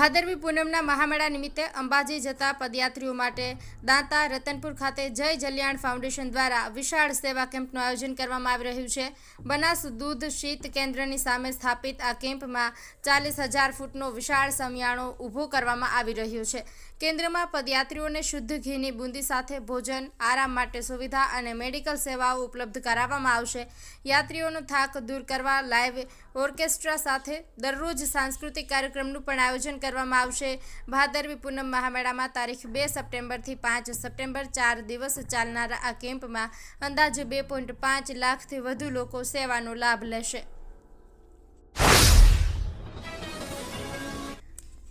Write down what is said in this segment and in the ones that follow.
ભાદરવી પૂનમના મહામેળા નિમિત્તે અંબાજી જતા પદયાત્રીઓ માટે દાંતા રતનપુર ખાતે જય જલ્યાણ ફાઉન્ડેશન દ્વારા વિશાળ સેવા કેમ્પનું આયોજન કરવામાં આવી રહ્યું છે. બનાસ દૂધ શીત કેન્દ્રની સામે સ્થાપિત આ કેમ્પમાં ચાલીસ હજાર ફૂટનો વિશાળ સમિયાણો ઊભો કરવામાં આવી રહ્યો છે. કેન્દ્રમાં પદયાત્રીઓને શુદ્ધ ઘીની બુંદી સાથે ભોજન, આરામ માટે સુવિધા અને મેડિકલ સેવાઓ ઉપલબ્ધ કરાવવામાં આવશે. યાત્રીઓનો થાક દૂર કરવા લાઇવ ઓર્કેસ્ટ્રા સાથે દરરોજ સાંસ્કૃતિક કાર્યક્રમનું પણ આયોજન કરવામાં આવશે. ભાદરવી પૂનમ મહામેળામાં તારીખ બે સપ્ટેમ્બરથી પાંચ સપ્ટેમ્બર ચાર દિવસ ચાલનારા આ કેમ્પમાં અંદાજે બે લાખથી વધુ લોકો સેવાનો લાભ લેશે.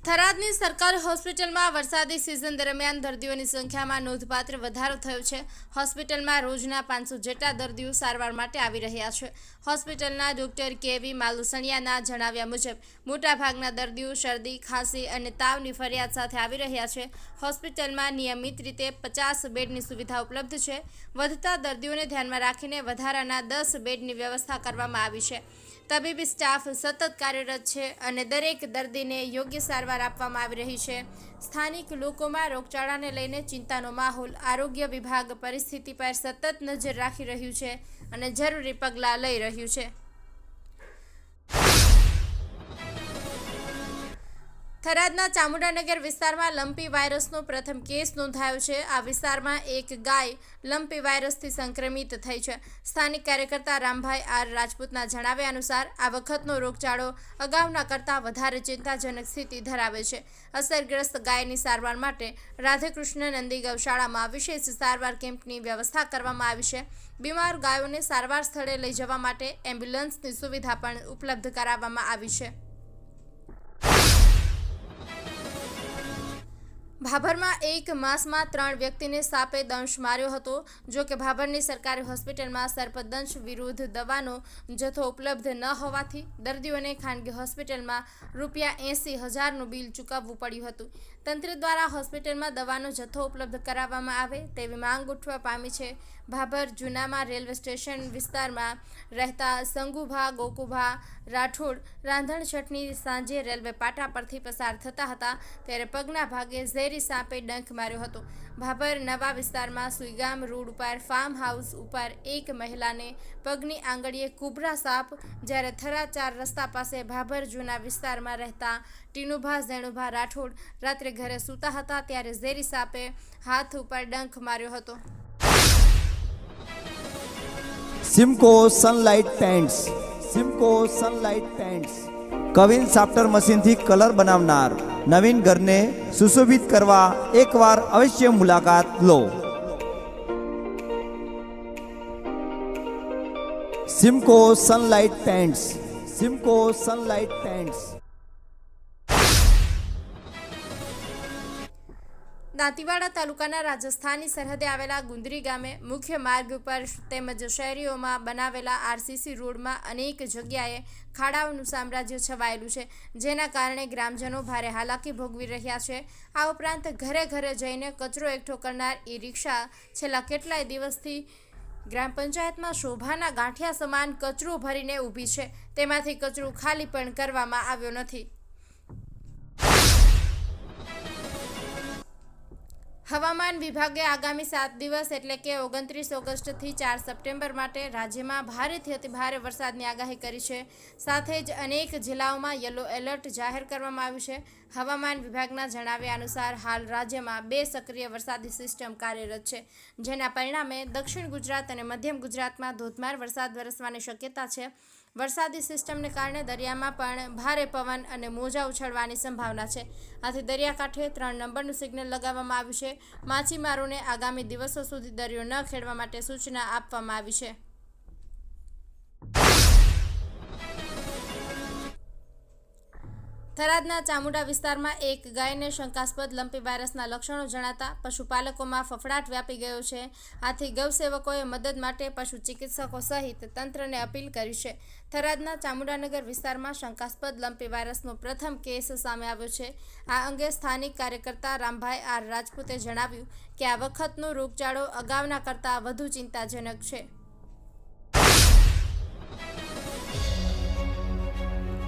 થરાદની સરકારી હોસ્પિટલમાં વરસાદી સિઝન દરમિયાન દર્દીઓની સંખ્યામાં નોંધપાત્ર વધારો થયો છે. હોસ્પિટલમાં રોજના પાંચસો જેટલા દર્દીઓ સારવાર માટે આવી રહ્યા છે. હોસ્પિટલના ડોક્ટર કેવી માલુસણિયાના જણાવ્યા મુજબ, મોટાભાગના દર્દીઓ શરદી, ખાંસી અને તાવની ફરિયાદ સાથે આવી રહ્યા છે. હોસ્પિટલમાં નિયમિત રીતે પચાસ બેડની સુવિધા ઉપલબ્ધ છે. વધતા દર્દીઓને ધ્યાનમાં રાખીને વધારાના દસ બેડની વ્યવસ્થા કરવામાં આવી છે. તબીબી સ્ટાફ સતત કાર્યરત છે અને દરેક દર્દીને યોગ્ય સારવાર આપવામાં આવી રહી છે. સ્થાનિક લોકોમાં રોગચાળાને લઈને ચિંતાનો માહોલ, આરોગ્ય વિભાગ પરિસ્થિતિ પર સતત નજર રાખી રહ્યું છે અને જરૂરી પગલાં લઈ રહ્યું છે. થરાદના ચામુંડાનગર વિસ્તારમાં લંપી વાયરસનો પ્રથમ કેસ નોંધાયો છે. આ વિસ્તારમાં એક ગાય લંપી વાયરસથી સંક્રમિત થઈ છે. સ્થાનિક કાર્યકર્તા રામભાઈ આર રાજપૂતના જણાવ્યા અનુસાર, આ વખતનો રોગચાળો અગાઉના કરતાં વધારે ચિંતાજનક સ્થિતિ ધરાવે છે. અસરગ્રસ્ત ગાયની સારવાર માટે રાધેકૃષ્ણ નંદી ગૌશાળામાં વિશેષ સારવાર કેમ્પની વ્યવસ્થા કરવામાં આવી છે. બીમાર ગાયોને સારવાર સ્થળે લઈ જવા માટે એમ્બ્યુલન્સની સુવિધા પણ ઉપલબ્ધ કરાવવામાં આવી છે. ભાભરમાં એક માસમાં ત્રણ વ્યક્તિને સાપે દંશ માર્યો હતો, જો કે ભાભરની સરકારી હોસ્પિટલમાં સર્પદંશ વિરુદ્ધ દવાનો જથ્થો ઉપલબ્ધ ન હોવાથી દર્દીઓને ખાનગી હોસ્પિટલમાં રૂપિયા એંસી હજારનું બિલ ચૂકવવું પડ્યું હતું. તંત્ર દ્વારા હોસ્પિટલમાં દવાનો જથ્થો ઉપલબ્ધ કરાવવામાં આવે તેવી માંગ ઉઠવા પામી છે. ભાભર જૂનામાં રેલવે સ્ટેશન વિસ્તારમાં રહેતા સંગુભા, ગોકુભા, રાઠોડ, રાંધણ છઠની સાંજે રેલવે પાટા પરથી પસાર થતા હતા, ત્યારે પગના ભાગે ઝેરી સાપે ડંખ માર્યો હતો. ભાભર નવા વિસ્તારમાં સુઈગામ રોડ ઉપર ફાર્મ હાઉસ ઉપર એક મહિલાને પગની આંગળીએ કુબરા સાપ જ્યારે થરા ચાર રસ્તા પાસે ભાભર જૂના વિસ્તારમાં રહેતા ટીનુભા ઝેણુભા રાઠોડ રાત્રે ઘરે સૂતા હતા ત્યારે ઝેરી સાપે હાથ ઉપર ડંખ માર્યો હતો. Simco sunlight paints Simco sunlight paints queen સાફ્ટર મશીનથી colour બનાવનાર નવીન ઘરને સુશોભિત કરવા એકવાર અવશ્ય મુલાકાત લો Simco sunlight pants Simco sunlight pants Dantiwada તાલુકાના રાજસ્થાની સરહદે આવેલા ગુંદરી ગામે મુખ્ય માર્ગ ઉપર તેમજ શહેરીઓમાં બનાવેલા આરસીસી રોડમાં અનેક જગ્યાએ ખાડાઓનું સામ્રાજ્ય છવાયેલું છે, જેના કારણે ગ્રામજનો ભારે હાલાકી ભોગવી રહ્યા છે. આ ઉપરાંત ઘરે ઘરે જઈને કચરો એકઠો કરનાર ઈ રિક્ષા છેલ્લા કેટલાય દિવસથી ગ્રામ પંચાયતમાં શોભાના ગાંઠિયા સમાન કચરો ભરીને ઊભી છે. તેમાંથી કચરો ખાલી પણ કરવામાં આવ્યો નથી. હવામાન વિભાગે આગામી સાત દિવસ એટલે કે ઓગણત્રીસ ઓગસ્ટથી ચાર સપ્ટેમ્બર માટે રાજ્યમાં ભારેથી અતિ ભારે વરસાદની આગાહી કરી છે. સાથે જ અનેક જિલ્લાઓમાં યલો એલર્ટ જાહેર કરવામાં આવ્યું છે. હવામાન વિભાગના જણાવ્યા અનુસાર હાલ રાજ્યમાં બે સક્રિય વરસાદી સિસ્ટમ કાર્યરત છે. જેના પરિણામે દક્ષિણ ગુજરાત અને મધ્યમ ગુજરાતમાં ધોધમાર વરસાદ વરસવાની શક્યતા છે. વરસાદી સિસ્ટમને કારણે દરિયામાં પણ ભારે પવન અને મોજા ઉછળવાની સંભાવના છે. આથી દરિયાકાંઠે ત્રણ નંબરનું સિગ્નલ લગાવવામાં આવ્યું છે. માછીમારોને આગામી દિવસો સુધી દરિયો ન ખેડવા માટે સૂચના આપવામાં આવી છે. થરાદના ચામુંડા વિસ્તારમાં એક ગાયને શંકાસ્પદ લંપી વાયરસના લક્ષણો જણાતા પશુપાલકોમાં ફફડાટ વ્યાપી ગયો છે. આથી ગૌસેવકોએ મદદ માટે પશુ ચિકિત્સકો સહિત તંત્રને અપીલ કરી છે. થરાદના ચામુંડાનગર વિસ્તારમાં શંકાસ્પદ લંપી વાયરસનો પ્રથમ કેસ સામે આવ્યો છે. આ અંગે સ્થાનિક કાર્યકર્તા રામભાઈ આર રાજપૂતે જણાવ્યું કે આ વખતનો રોગચાળો અગાઉના કરતાં વધુ ચિંતાજનક છે.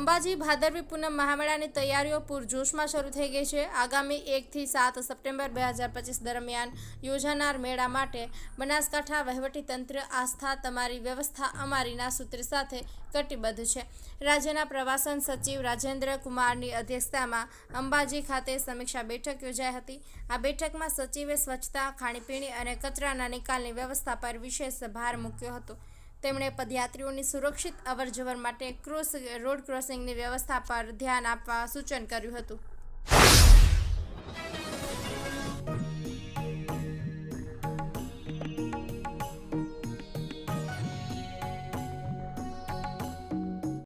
અંબાજી ભાદરવી પૂનમ મહામેળાની તૈયારીઓ પૂરજોશમાં શરૂ થઈ ગઈ છે. આગામી એકથી સાત સપ્ટેમ્બર બે હજાર પચીસ દરમિયાન યોજાનાર મેળા માટે બનાસકાંઠા વહીવટીતંત્ર આસ્થા તમારી વ્યવસ્થા અમારીના સૂત્ર સાથે કટિબદ્ધ છે. રાજ્યના પ્રવાસન સચિવ રાજેન્દ્ર કુમારની અધ્યક્ષતામાં અંબાજી ખાતે સમીક્ષા બેઠક યોજાઈ હતી. આ બેઠકમાં સચિવે સ્વચ્છતા, ખાણીપીણી અને કચરાના નિકાલની વ્યવસ્થા પર વિશેષ ભાર મૂક્યો હતો. તેમણે પદયાત્રીઓની સુરક્ષિત અવરજવર માટે ક્રોસ, રોડ ક્રોસિંગની વ્યવસ્થા પર ધ્યાન આપવા સૂચન કર્યું હતું.